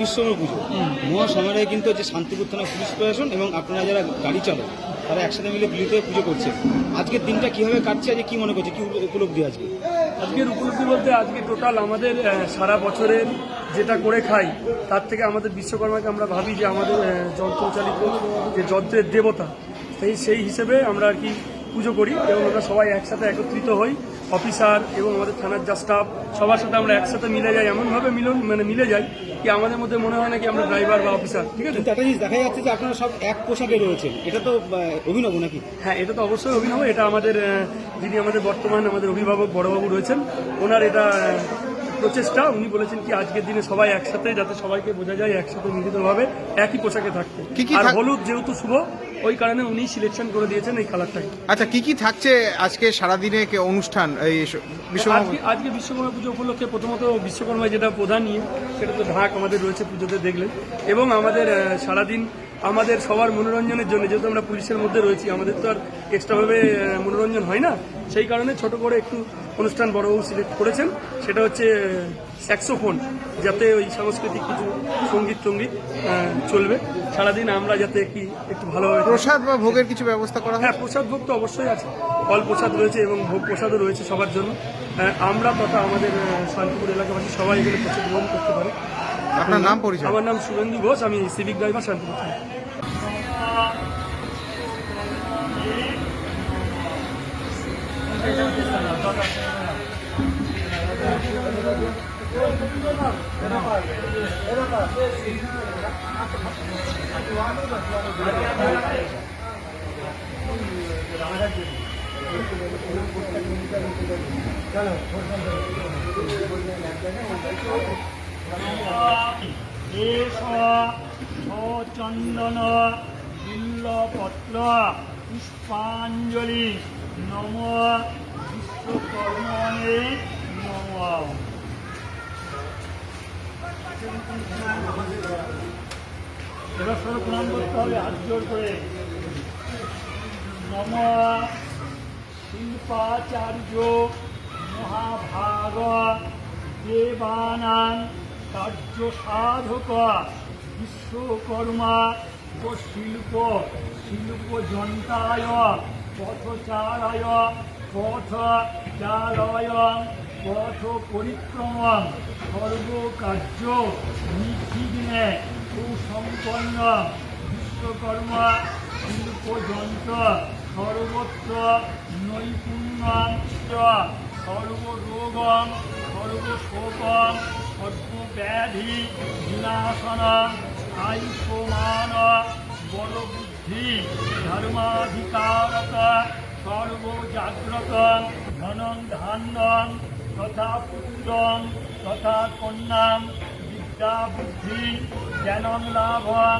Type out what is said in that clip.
বিশ্বকর্মা পুজো মহাসমারোহে কিন্তু যে শান্তিপুর থানা পুলিশ প্রশাসন এবং আপনারা যারা গাড়ি চালক, তারা একসাথে মিলে বিলিতে পুজো করছে। আজকের দিনটা কীভাবে কাটছে, আজকে কি মনে করছে, কি উপলব্ধি আজকে? আজকের উপলব্ধি বলতে আজকে টোটাল আমাদের সারা বছরের যেটা করে খাই, তার থেকে আমাদের বিশ্বকর্মাকে আমরা ভাবি যে আমাদের যন্ত্রচালিত যে যন্ত্রের দেবতা, সেই সেই হিসেবে আমরা আর কি পুজো করি এবং আমরা সবাই একসাথে একত্রিত হই অফিসার এবং আমাদের থানার যা স্টাফ সবার সাথে আমরা একসাথে মিলে যাই, এমনভাবে মিলন মানে মিলে যাই কি আমাদের মধ্যে মনে হয় না কি আমরা ড্রাইভার বা অফিসার ঠিক আছে? একটা জিনিস দেখা যাচ্ছে যে আপনারা সব এক পোশাকে রয়েছেন। এটা তো অভিনব নাকি? হ্যাঁ এটা তো অবশ্যই অভিনব। এটা আমাদের যিনি আমাদের বর্তমান আমাদের অভিভাবক বড়বাবু রয়েছেন ওনার এটা প্রচেষ্টা উনি বলেছেন কি আজকের দিনে সবাই একসাথে যাতে সবাইকে বোঝা যায় একসাথে মিলিতভাবে একই পোশাকে থাকতে। আর হলুদ যেহেতু শুভ ওই কারণে উনি সিলেকশন করে দিয়েছেন এই কালারটাকে আচ্ছা কি কি থাকছে আজকে সারাদিনে কে অনুষ্ঠান এই বিশ্বকর্মা আজকে আজকে বিশ্বকর্মা পুজো উপলক্ষে প্রথমত বিশ্বকর্মায় যেটা প্রধান নিয়ে সেটা তো ঢাক আমাদের রয়েছে পুজোতে দেখলেন। এবং আমাদের সারাদিন আমাদের সবার মনোরঞ্জনের জন্য যেহেতু আমরা পুলিশের মধ্যে রয়েছি আমাদের তো আর এক্সট্রাভাবে মনোরঞ্জন হয় না। সেই কারণে ছোট করে একটু অনুষ্ঠান বড়বাবু সিলেক্ট করেছেন। সেটা হচ্ছে স্যাক্সোফোন যাতে ওই সাংস্কৃতিক কিছু সংগীত টঙ্গীত চলবে। সারাদিন আমরা যাতে একটি একটু ভালোভাবে প্রসাদ বা ভোগের কিছু ব্যবস্থা করা হয়? প্রসাদ ভোগ তো অবশ্যই আছে। ফল প্রসাদ রয়েছে এবং ভোগ প্রসাদও রয়েছে সবার জন্য। আমরা তথা আমাদের শান্তিপুর এলাকাবাসী সবাই এখানে প্রসাদ গ্রহণ করতে পারে। আপনার নাম পরিচয় আমার নাম শুভেন্দু ঘোষ আমি সিভিক ড্রাইভার শান্তিপুর থানা। এষ চন্দন বিল্লপত্র পুষ্পাঞ্জলি নম বিশ্বকর্মণে নম এবার প্রণাম করতে হবে হাত জোর করে নম শিল্পাচার্য মহাভাগ দেবানাং কার্য সাধক বিশ্বকর্মা ও শিল্প শিল্প জন্তায় পথচারায় পথ চালয় পথ পরিক্রম সর্বকার্য নির্বিঘ্নে সুসম্পন্ন, বিশ্বকর্মা শিল্প যন্ত্র সর্বত্র নৈপুণ্য সর্বরোগম সর্বশোকম সর্বব্যাধি বিনাশন, আয়ুষ্মান, বলবুদ্ধি, ধর্মাধিকারত, সর্বজাগ্রত ধনং ধান্যং তথা পুত্রং তথা কন্যাং বিদ্যা বুদ্ধি জ্ঞানং লাভং